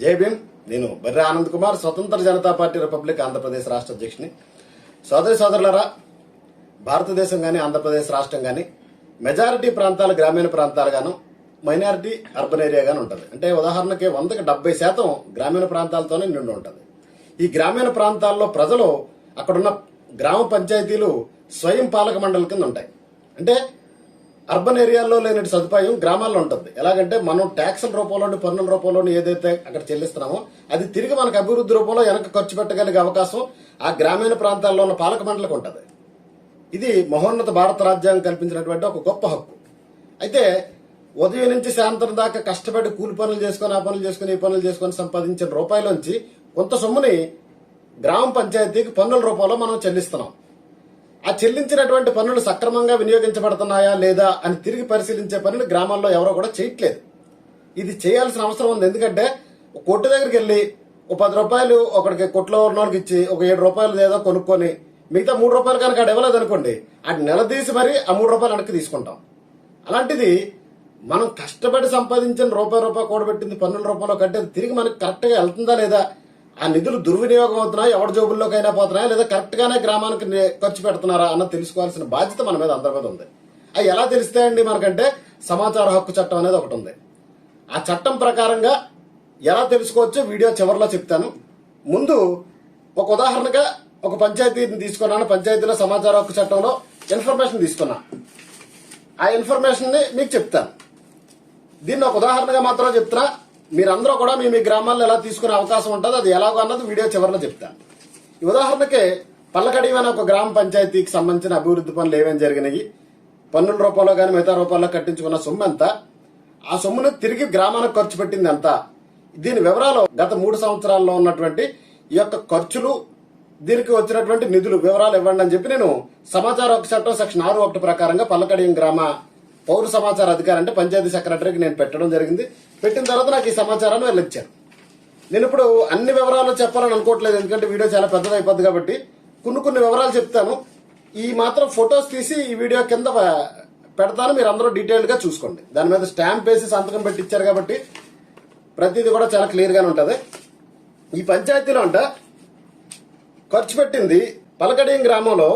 జై భీమ్. నేను బర్రె ఆనంద్ కుమార్ స్వతంత్ర జనతా పార్టీ రిపబ్లిక్ ఆంధ్రప్రదేశ్ రాష్ట్ర అధ్యక్షుని. సోదరి సోదరులరా భారతదేశం కానీ ఆంధ్రప్రదేశ్ రాష్ట్రం కానీ మెజారిటీ ప్రాంతాలు గ్రామీణ ప్రాంతాలుగాను మైనారిటీ అర్బన్ ఏరియాగాను ఉంటుంది. అంటే ఉదాహరణకి వందకి డెబ్బై శాతం గ్రామీణ ప్రాంతాలతోనే నిండి ఉంటుంది. ఈ గ్రామీణ ప్రాంతాల్లో ప్రజలు అక్కడున్న గ్రామ పంచాయతీలు స్వయం పాలక మండలి కింద ఉంటాయి. అంటే అర్బన్ ఏరియాల్లో లేని సదుపాయం గ్రామాల్లో ఉంటుంది. ఎలాగంటే మనం ట్యాక్సుల రూపంలో పన్నుల రూపంలో ఏదైతే అక్కడ చెల్లిస్తున్నామో అది తిరిగి మనకు అభివృద్ధి రూపంలో వెనక ఖర్చు పెట్టగలిగే అవకాశం ఆ గ్రామీణ ప్రాంతాల్లో ఉన్న పాలక మండలికి ఉంటుంది. ఇది మహోన్నత భారత రాజ్యాంగం కల్పించినటువంటి ఒక గొప్ప హక్కు. అయితే ఉదయం నుంచి సాయంత్రం దాకా కష్టపడి కూలి పనులు చేసుకొని ఆ పనులు చేసుకొని ఈ పనులు చేసుకొని సంపాదించిన రూపాయలోంచి కొంత సొమ్ముని గ్రామ పంచాయతీకి పన్నుల రూపంలో మనం చెల్లిస్తున్నాం. ఆ చెల్లించినటువంటి పన్నులు సక్రమంగా వినియోగించబడుతున్నాయా లేదా అని తిరిగి పరిశీలించే పనులు గ్రామాల్లో ఎవరో కూడా చేయట్లేదు. ఇది చేయాల్సిన అవసరం ఉంది. ఎందుకంటే కొట్టు దగ్గరికి వెళ్ళి ఒక పది రూపాయలు ఒకడికి కొట్లో ఉన్నోడికి ఇచ్చి ఒక ఏడు రూపాయలు ఏదో కొనుక్కొని మిగతా మూడు రూపాయలు కనుక అక్కడ ఇవ్వలేదు అనుకోండి అటు నిలదీసి మరి ఆ మూడు రూపాయలు వెనక్కి తీసుకుంటాం. అలాంటిది మనం కష్టపడి సంపాదించిన రూపాయి రూపాయి కూడబెట్టింది పన్నుల రూపంలో కట్టి తిరిగి మనకి కరెక్ట్గా వెళ్తుందా లేదా ఆ నిధులు దుర్వినియోగం అవుతున్నాయా ఎవరి జోబుల్లోకైనా పోతున్నాయా లేదా కరెక్ట్ గానే గ్రామానికి ఖర్చు పెడుతున్నారా అన్న తెలుసుకోవాల్సిన బాధ్యత మన మీద అందరి మీద ఉంది. అవి ఎలా తెలుస్తాయండి మనకంటే? సమాచార హక్కు చట్టం అనేది ఒకటి ఉంది. ఆ చట్టం ప్రకారంగా ఎలా తెలుసుకోవచ్చో వీడియో చివరిలో చెప్తాను. ముందు ఒక ఉదాహరణగా ఒక పంచాయతీని తీసుకున్నాను. పంచాయతీలో సమాచార హక్కు చట్టంలో ఇన్ఫర్మేషన్ తీసుకున్నా. ఆ ఇన్ఫర్మేషన్ని మీకు చెప్తాను. దీన్ని ఒక ఉదాహరణగా మాత్రం చెప్తున్నా. మీరందరూ కూడా మీ మీ గ్రామాల్లో ఎలా తీసుకునే అవకాశం ఉంటుంది అది ఎలాగో అన్నది వీడియో చివరిలో చెప్తాను. ఉదాహరణకి పల్లకడి అనే ఒక గ్రామ పంచాయతీకి సంబంధించిన అభివృద్ధి పనులు ఏమేమి జరిగినాయి? పన్నుల రూపంలో కానీ మిగతా రూపాల్లో కట్టించుకున్న సొమ్ము ఎంత ఆ సొమ్మును తిరిగి గ్రామానికి ఖర్చు పెట్టింది ఎంత? దీని వివరాలు గత మూడు సంవత్సరాల్లో ఉన్నటువంటి ఈ యొక్క ఖర్చులు దీనికి వచ్చినటువంటి నిధులు వివరాలు ఇవ్వండి అని చెప్పి నేను సమాచార హక్కు చట్టం సెక్షన్ ఆరు ఒకటి ప్రకారంగా పల్లకడియం గ్రామ పౌర సమాచార అధికారి అంటే పంచాయతీ సెక్రటరీకి నేను పెట్టడం జరిగింది. పెట్టిన తర్వాత నాకు ఈ సమాచారాన్ని వెళ్ళిచ్చారు నేను ఇప్పుడు అన్ని వివరాలు చెప్పాలని అనుకోవట్లేదు ఎందుకంటే వీడియో చాలా పెద్దదైపోద్ది కాబట్టి. కొన్ని కొన్ని వివరాలు చెప్తాను. ఈ మాత్రం ఫొటోస్ తీసి ఈ వీడియో కింద పెడతాను. మీరు అందరూ డీటెయిల్గా చూసుకోండి. దాని మీద స్టాంప్ వేసి సంతకం పెట్టి ఇచ్చారు కాబట్టి ప్రతిదీ కూడా చాలా క్లియర్ గానే ఉంటది. ఈ పంచాయతీలో అంట ఖర్చు పెట్టింది పలకడియం గ్రామంలో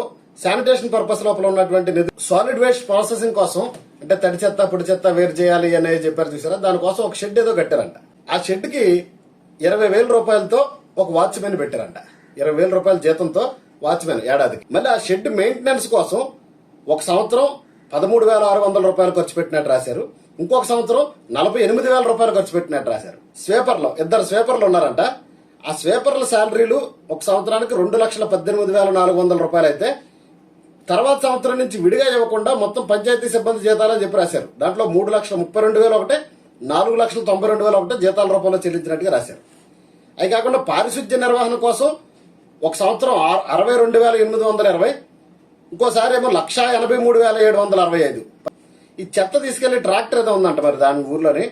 శానిటేషన్ పర్పస్ లోపల ఉన్నటువంటి నిధులు. సాలిడ్ వేస్ట్ ప్రాసెసింగ్ కోసం అంటే తడి చెత్త పొడి చెత్త వేరు చేయాలి అనేది చెప్పారు చూసారా? దానికోసం ఒక షెడ్ ఏదో కట్టారంట. ఆ షెడ్కి ఇరవై వేల రూపాయలతో ఒక వాచ్మెన్ పెట్టారంట. ఇరవై వేల రూపాయల జీతంతో వాచ్మెన్ ఏడాదికి. మళ్ళీ ఆ షెడ్ మెయింటెనెన్స్ కోసం ఒక సంవత్సరం పదమూడు వేల ఆరు వందల రూపాయలు ఖర్చు పెట్టినట్టు రాశారు. ఇంకొక సంవత్సరం నలభై ఎనిమిది వేల రూపాయలు ఖర్చు పెట్టినట్టు రాశారు. స్వీపర్లు ఇద్దరు స్వీపర్లు ఉన్నారంట. ఆ స్వీపర్ల శాలరీలు ఒక సంవత్సరానికి రెండు లక్షల పద్దెనిమిది వేల నాలుగు వందల రూపాయలు అయితే తర్వాత సంవత్సరం నుంచి విడిగా ఇవ్వకుండా మొత్తం పంచాయతీ సిబ్బంది జీతాలని చెప్పి రాశారు. దాంట్లో మూడు లక్షల ముప్పై రెండు వేలు ఒకటే నాలుగు లక్షల తొంభై రెండు వేలు ఒకటే జీతాల రూపంలో చెల్లించినట్టుగా రాశారు. అవి కాకుండా పారిశుద్ధ్య నిర్వహణ కోసం ఒక సంవత్సరం అరవై రెండు వేల ఎనిమిది వందల ఇరవై ఇంకోసారి ఏమో లక్ష ఎనభై మూడు వేల ఏడు వందల అరవై ఐదు. ఈ చెత్త తీసుకెళ్ళి ట్రాక్టర్ ఏదో ఉందంట మరి దాని ఊర్లోని.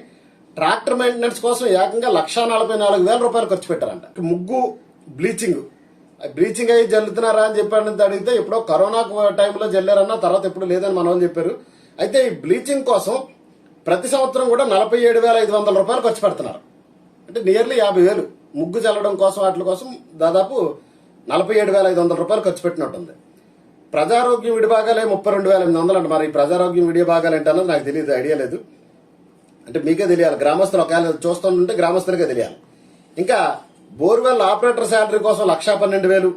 ట్రాక్టర్ మెయింటెనెన్స్ కోసం ఏకంగా లక్ష నలభై నాలుగు వేల రూపాయలు ఖర్చు పెట్టారంట. ముగ్గు బ్లీచింగ్ బ్లీచింగ్ అయ్యి జల్లుతున్నారా అని చెప్పాను అడిగితే ఎప్పుడో కరోనా టైంలో జల్లారన్న తర్వాత ఎప్పుడు లేదని మన వాళ్ళు చెప్పారు. అయితే ఈ బ్లీచింగ్ కోసం ప్రతి సంవత్సరం కూడా నలభై ఏడు వేల ఐదు వందల రూపాయలు ఖర్చు పెడుతున్నారు. అంటే నియర్లీ యాభై వేలు. ముగ్గు చల్లడం కోసం వాటి కోసం దాదాపు నలభై ఏడు వేల ఐదు వందల రూపాయలు ఖర్చు పెట్టినట్టుంది. ప్రజారోగ్యం విడిభాగాలే ముప్పై రెండు వేల ఎనిమిది వందలు అంట. మరి ఈ ప్రజారోగ్యం విడిభాగాలు ఏంటన్నది నాకు తెలియదు ఐడియా లేదు. అంటే మీకే తెలియాలి. గ్రామస్తులు ఒకవేళ చూస్తుంటే గ్రామస్తులకే తెలియాలి. ఇంకా బోర్వెల్ ఆపరేటర్ శాలరీ కోసం లక్షా పన్నెండు వేలు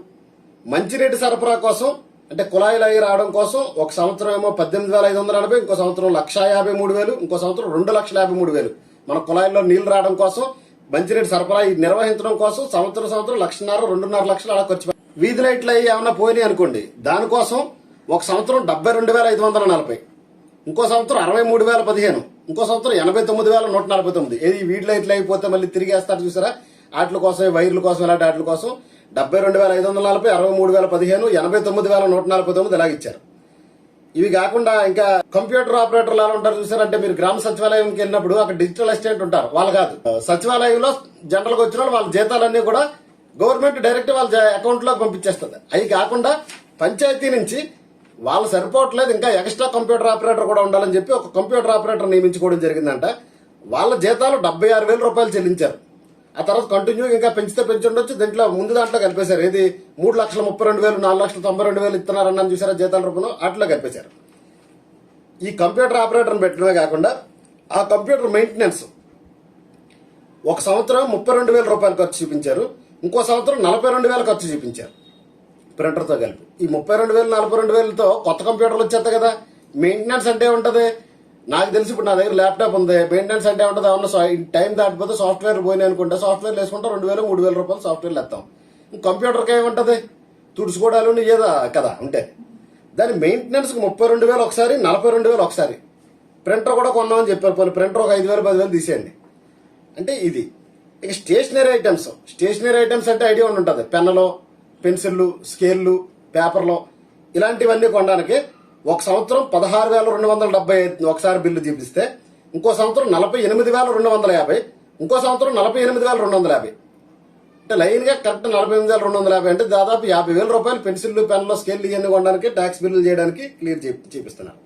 మంచినీటి సరఫరా కోసం అంటే కుళాయిలు అయి రావడం కోసం ఒక సంవత్సరం ఏమో పద్దెనిమిది వేల ఐదు వందల నలభై ఇంకో సంవత్సరం లక్షా యాభై మూడు వేలు ఇంకో సంవత్సరం రెండు లక్షల యాభై మూడు వేలు. మన కుళాయిల్లో నీళ్ళు రావడం కోసం మంచినీటి సరఫరా నిర్వహించడం కోసం సంవత్సరం సంవత్సరం లక్షన్నర రెండున్నర లక్షలు అలా ఖర్చు వీధి లైట్లు అయ్యి ఏమన్నా పోయినాయి అనుకోండి దానికోసం ఒక సంవత్సరం డెబ్బై రెండు వేల ఐదు వందల నలభై ఇంకో సంవత్సరం అరవై మూడు వేల పదిహేను ఇంకో సంవత్సరం ఎనభై తొమ్మిది వేల నూట నలభై తొమ్మిది. ఏది వీడి లైట్లు అయిపోతే మళ్ళీ తిరిగేస్తారు చూసారా? వాటి కోసం వైర్ల కోసం ఇలాంటి వాటి కోసం డెబ్బై రెండు వేల ఐదు వందల నలభై అరవై మూడు వేల పదిహేను ఎనభై తొమ్మిది వేల నూట నలభై తొమ్మిది ఇలాగ ఇచ్చారు. ఇవి కాకుండా ఇంకా కంప్యూటర్ ఆపరేటర్లు ఎలా ఉంటారు చూసారంటే మీరు గ్రామ సచివాలయంకి వెళ్ళినప్పుడు అక్కడ డిజిటల్ అసిస్టెంట్ ఉంటారు. వాళ్ళు కాదు. సచివాలయంలో జనరల్గా వచ్చిన వాళ్ళు వాళ్ళ జీతాలన్నీ కూడా గవర్నమెంట్ డైరెక్ట్ వాళ్ళ అకౌంట్లో పంపించేస్తుంది. అవి కాకుండా పంచాయతీ నుంచి వాళ్ళు సరిపోవట్లేదు ఇంకా ఎక్స్ట్రా కంప్యూటర్ ఆపరేటర్ కూడా ఉండాలని చెప్పి ఒక కంప్యూటర్ ఆపరేటర్ నియమించుకోవడం జరిగిందంట. వాళ్ళ జీతాలు డెబ్బై ఆరు వేల రూపాయలు చెల్లించారు. ఆ తర్వాత కంటిన్యూ ఇంకా పెంచితే పెంచి ఉండొచ్చు దీంట్లో ముందు దాంట్లో కలిపేశారు. ఏది? మూడు లక్షల ముప్పై రెండు వేలు నాలుగు లక్షల తొంభై రెండు వేలు ఇస్తున్నారన్న చూసారా? జీతాల రూపంలో అట్లా కలిపేశారు. ఈ కంప్యూటర్ ఆపరేటర్ని పెట్టడమే కాకుండా ఆ కంప్యూటర్ మెయింటెనెన్స్ ఒక సంవత్సరం ముప్పై రెండు వేల రూపాయలు ఖర్చు చూపించారు. ఇంకో సంవత్సరం నలభై రెండు వేల ఖర్చు చూపించారు. ప్రింటర్తో కలిపి. ఈ ముప్పై రెండు వేలు నలభై రెండు వేలతో కొత్త కంప్యూటర్లు వచ్చేస్తాయి కదా. మెయింటెనెన్స్ అంటే ఉంటుంది నాకు తెలిసి ఇప్పుడు నా దగ్గర ల్యాప్టాప్ ఉంది. మెయింటెనెన్స్ అంటే ఉంటుంది ఏమన్నా టైం దాటిపోతే సాఫ్ట్వేర్ పోయినాయి అనుకుంటే. సాఫ్ట్వేర్ వేసుకుంటే రెండు వేలు మూడు వేల రూపాయలు సాఫ్ట్వేర్ వేస్తాం. కంప్యూటర్కి ఏముంటుంది? తుడుచుకోవడాలు ఏదా కదా ఉంటే దాని మెయింటెనెన్స్ ముప్పై రెండు వేలు ఒకసారి నలభై రెండు వేలు ఒకసారి. ప్రింటర్ కూడా కొన్నామని చెప్పారు. పోనీ ప్రింటర్ ఒక ఐదు వేలు పదివేలు తీసేయండి. అంటే ఇది. ఇక స్టేషనరీ ఐటమ్స్. స్టేషనరీ ఐటమ్స్ అంటే ఐడియా ఉంటుంది. పెన్నులు పెన్సిళ్ళు స్కేళ్ళు పేపర్లు ఇలాంటివన్నీ కొనడానికి ఒక సంవత్సరం పదహారు వేల రెండు వందల డెబ్బై ఐదు ఒకసారి బిల్లు చూపిస్తే ఇంకో సంవత్సరం నలభై ఎనిమిది వేల రెండు వందల యాభై ఇంకో సంవత్సరం నలభై ఎనిమిది వేల రెండు వందల యాభై. అంటే లైన్గా కరెక్ట్ నలభై ఎనిమిది వేల రెండు వందల యాభై అంటే దాదాపు యాభై వేల రూపాయలు పెన్సిల్లు పెన్నులు స్కేల్ ఇవన్నీ కొనడానికి ట్యాక్స్ బిల్లులు చేయడానికి క్లియర్ చూపిస్తున్నారు.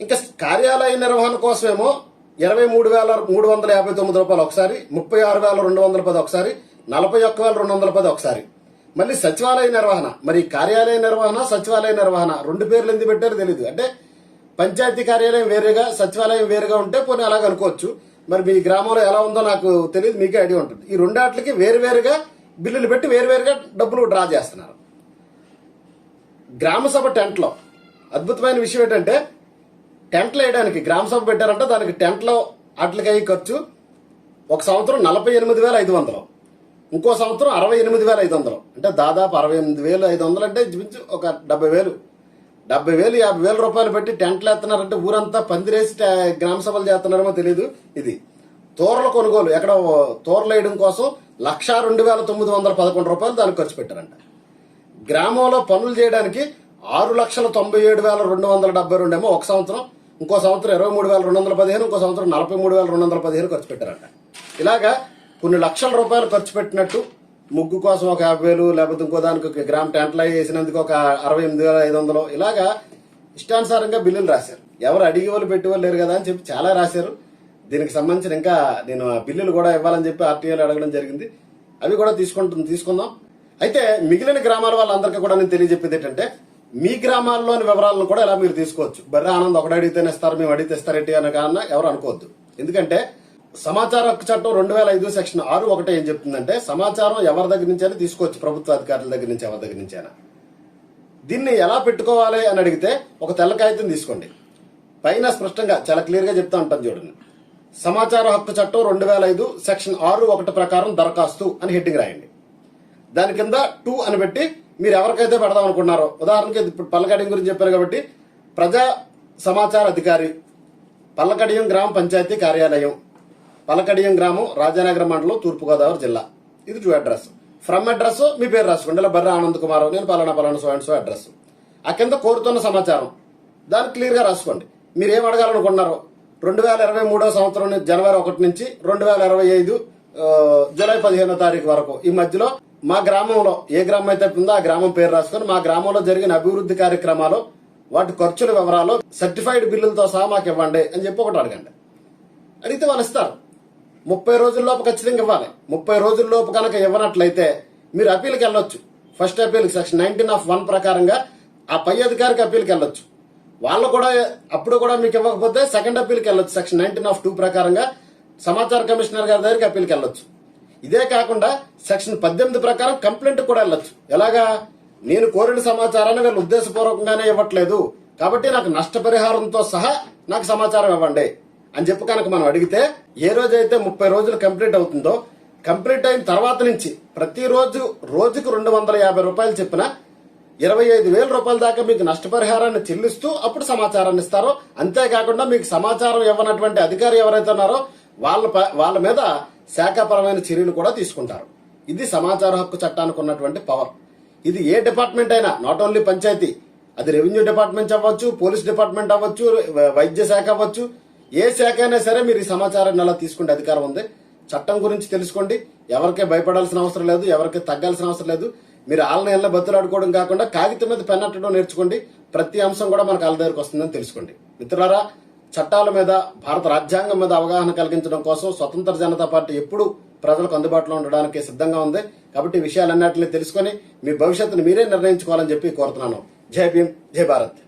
ఇంకా కార్యాలయ నిర్వహణ కోసమేమో ఇరవై మూడు వేల మూడు వందల యాభై తొమ్మిది రూపాయలు ఒకసారి ముప్పై ఆరు వేల రెండు వందల పది ఒకసారి నలభై ఒక్క వేల రెండు వందల పది ఒకసారి. మళ్ళీ సచివాలయ నిర్వహణ. మరి కార్యాలయ నిర్వహణ సచివాలయ నిర్వహణ రెండు పేర్లు ఎందుకు పెట్టారో తెలియదు అంటే పంచాయతీ కార్యాలయం వేరేగా సచివాలయం వేరుగా ఉంటే పోనీ అలాగ అనుకోవచ్చు. మరి మీ గ్రామంలో ఎలా ఉందో నాకు తెలియదు మీకే ఐడియా ఉంటుంది. ఈ రెండాట్లకి వేరువేరుగా బిల్లులు పెట్టి వేరువేరుగా డబ్బులు డ్రా చేస్తున్నారు. గ్రామసభ టెంట్లో. అద్భుతమైన విషయం ఏంటంటే టెంట్లు వేయడానికి గ్రామసభ పెట్టారంటే దానికి టెంట్లో వాటికి అయ్యి ఖర్చు ఒక సంవత్సరం నలభై ఎనిమిది వేల ఐదు వందలు. ఇంకో సంవత్సరం అరవై ఎనిమిది వేల ఐదు వందలు. అంటే దాదాపు అరవై ఎనిమిది వేలు ఐదు వందలు అంటే ఇంచుమించు ఒక డెబ్బై వేలు. డెబ్బై వేలు యాభై వేల రూపాయలు పెట్టి టెంట్లు వేస్తున్నారంటే ఊరంతా పందిరేసి గ్రామ సభలు చేస్తున్నారేమో తెలియదు ఇది తోరల కొనుగోలు. ఎక్కడ తోరలు వేయడం కోసం లక్ష రెండు వేల తొమ్మిది వందల పదకొండు రూపాయలు దానికి ఖర్చు పెట్టారంట. గ్రామంలో పనులు చేయడానికి ఆరు లక్షల తొంభై ఏడు వేల రెండు వందల డెబ్బై రెండు ఏమో ఒక సంవత్సరం ఇంకో సంవత్సరం ఇరవై మూడు వేల రెండు వందల పదిహేను ఇంకో సంవత్సరం నలభై మూడు వేల రెండు వందల పదిహేను ఖర్చు పెట్టారంట. ఇలాగా కొన్ని లక్షల రూపాయలు ఖర్చు పెట్టినట్టు ముగ్గు కోసం ఒక యాభై వేలు లేకపోతే ఇంకో దానికి ఒక గ్రామ్ టెంట్లై వేసినందుకు ఒక అరవై ఎనిమిది వేల ఐదు వందలు. ఇలాగా ఇష్టానుసారంగా బిల్లులు రాశారు. ఎవరు అడిగి వాళ్ళు పెట్టేవాళ్ళు లేరు కదా అని చెప్పి చాలా రాశారు. దీనికి సంబంధించిన ఇంకా నేను ఆ బిల్లులు కూడా ఇవ్వాలని చెప్పి ఆర్టీఐలు అడగడం జరిగింది. అవి కూడా తీసుకుంటు తీసుకుందాం. అయితే మిగిలిన గ్రామాల వాళ్ళందరికీ కూడా నేను తెలియజెప్పేది ఏంటంటే మీ గ్రామాల్లోని వివరాలను కూడా ఇలా మీరు తీసుకోవచ్చు? బర్రె ఆనంద్ ఒకటి అడిగితేనే ఇస్తారు మేము అడిగితే ఇస్తారేంటి అన్న కన్నా ఎవరు అనుకోవద్దు. ఎందుకంటే సమాచార హక్కు చట్టం రెండు వేల ఐదు సెక్షన్ ఆరు ఒకటి ఏం చెప్తుందంటే సమాచారం ఎవరి దగ్గర నుంచి అయినా తీసుకోవచ్చు ప్రభుత్వ అధికారుల దగ్గర నుంచి ఎవరి దగ్గర నుంచి అయినా. దీన్ని ఎలా పెట్టుకోవాలి అని అడిగితే ఒక తెల్ల కాగితం తీసుకోండి. పైన స్పష్టంగా చాలా క్లియర్గా చెప్తా ఉంటాను చూడండి. సమాచార హక్కు చట్టం రెండు వేల ఐదు సెక్షన్ ఆరు ఒకటి ప్రకారం దరఖాస్తు అని హెడ్డింగ్ రాయండి. దాని కింద టూ అని పెట్టి మీరు ఎవరికైతే పెడదాం అనుకున్నారో ఉదాహరణకి ఇప్పుడు పల్లకడియం గురించి చెప్పారు కాబట్టి ప్రజా సమాచార అధికారి పల్లకడియం గ్రామ పంచాయతీ కార్యాలయం పలకడియం గ్రామం రాజానగర్ మండలం తూర్పుగోదావరి జిల్లా. ఇది టూ అడ్రస్ ఫ్రమ్ అడ్రస్ మీ పేరు రాసుకోండి. ఇలా బర్ర ఆనంద్ కుమార్ నేను పలానా పలానా సో అండ్ సో అడ్రస్. ఆ కింద కోరుతున్న సమాచారం. దాన్ని క్లియర్గా రాసుకోండి. మీరు ఏం అడగాలనుకున్నారో రెండు వేల ఇరవై మూడో సంవత్సరం జనవరి ఒకటి నుంచి రెండు వేల ఇరవై ఐదు జూలై పదిహేనో తారీఖు వరకు ఈ మధ్యలో మా గ్రామంలో ఏ గ్రామం అయితే ఉందో ఆ గ్రామం పేరు రాసుకొని మా గ్రామంలో జరిగిన అభివృద్ధి కార్యక్రమాలు వాటి ఖర్చుల వివరాలు సర్టిఫైడ్ బిల్లులతో సహా మాకు ఇవ్వండి అని చెప్పి ఒకటి అడగండి. అడిగితే వాళ్ళు ఇస్తారు. ముప్పై రోజుల్లోపు ఖచ్చితంగా ఇవ్వాలి. ముప్పై రోజుల్లోపు కనుక ఇవ్వనట్లయితే మీరు అప్పీల్కి వెళ్ళొచ్చు. First appeal section nineteen of one ప్రకారంగా ఆ పై అధికారికి అప్పీల్కి వెళ్ళొచ్చు. వాళ్ళు కూడా అప్పుడు కూడా మీకు ఇవ్వకపోతే సెకండ్ అప్పీల్కి వెళ్ళొచ్చు. సెక్షన్ నైన్టీన్ ఆఫ్ టూ ప్రకారంగా సమాచార కమిషనర్ గారి దగ్గరికి అప్పీల్కి వెళ్ళొచ్చు. ఇదే కాకుండా సెక్షన్ పద్దెనిమిది ప్రకారం కంప్లైంట్ కూడా వెళ్ళొచ్చు. ఎలాగా? నేను కోరిన సమాచారాన్ని వీళ్ళు ఉద్దేశపూర్వకంగానే ఇవ్వట్లేదు. కాబట్టి నాకు నష్టపరిహారంతో సహా నాకు సమాచారం ఇవ్వండి. అని చెప్పి కనుక మనం అడిగితే ఏ రోజైతే ముప్పై రోజులు కంప్లీట్ అవుతుందో కంప్లీట్ అయిన తర్వాత నుంచి ప్రతిరోజు రోజుకు రెండు వందల యాభై రూపాయలు చెప్పిన ఇరవై ఐదు వేల రూపాయల దాకా మీకు నష్టపరిహారాన్ని చెల్లిస్తూ అప్పుడు సమాచారాన్ని ఇస్తారో అంతేకాకుండా మీకు సమాచారం ఇవ్వనటువంటి అధికారి ఎవరైతే ఉన్నారో వాళ్ళ ప- వాళ్ళ మీద శాఖాపరమైన చర్యలు కూడా తీసుకుంటారు. ఇది సమాచార హక్కు చట్టానికి ఉన్నటువంటి పవర్. ఇది ఏ డిపార్ట్మెంట్ అయినా నాట్ ఓన్లీ పంచాయతీ అది రెవెన్యూ డిపార్ట్మెంట్ అవ్వచ్చు పోలీస్ డిపార్ట్మెంట్ అవ్వచ్చు వైద్య శాఖ అవ్వచ్చు ఏ శాఖ అయినా సరే మీరు ఈ సమాచారాన్ని అలా తీసుకునే అధికారం ఉంది. చట్టం గురించి తెలుసుకోండి. ఎవరికే భయపడాల్సిన అవసరం లేదు ఎవరికి తగ్గాల్సిన అవసరం లేదు. మీరు ఆళ్ళ ఇళ్ళ బతులాడుకోవడం కాకుండా కాగితం మీద పెన్నట్టడం నేర్చుకోండి. ప్రతి అంశం కూడా మనకు వాళ్ళ దగ్గరకు వస్తుందని తెలుసుకోండి. మిత్రులారా చట్టాల మీద భారత రాజ్యాంగం మీద అవగాహన కలిగించడం కోసం స్వతంత్ర జనతా పార్టీ ఎప్పుడు ప్రజలకు అందుబాటులో ఉండడానికి సిద్ధంగా ఉంది. కాబట్టి విషయాలన్నింటినీ తెలుసుకొని మీ భవిష్యత్తును మీరే నిర్ణయించుకోవాలని చెప్పి కోరుతున్నాను. జై భీమ్ జై భారత్.